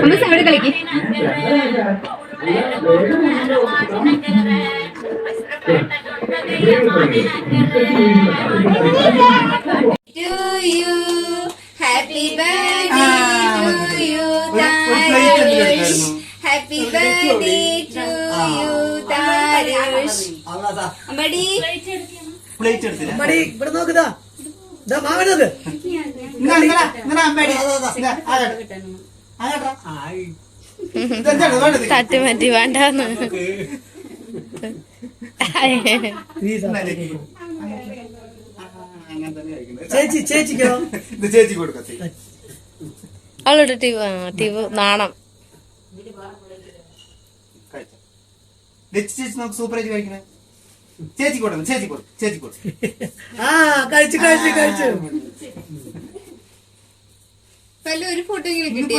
അമ്മ സൈഡ് കളിക്ക് to you. Happy birthday to you. അമ്മടി. Plate എടുത്തില്ല ഇവിടെ നോക്കുതാ ഇതാ. മാവൻ നോക്ക്? തട്ടി മാറ്റി വേണ്ടാന്ന്. ചേച്ചി ചേച്ചിക്കോ? ഇത് ചേച്ചി കൊടുക്കത്തി അവളുടെ ടീവ് ടീവ് നാണം. ചേച്ചി നമുക്ക് സൂപ്പറായിട്ട് കഴിക്കണേ. ചേച്ചി കൊടുക്കണം ചേച്ചി കൊടുക്കും ചേച്ചി കൊടുക്കും ആ കഴിച്ചു കഴിച്ചു കഴിച്ചു. വല്ല ഒരു ഫോട്ടോ കിട്ടിയ?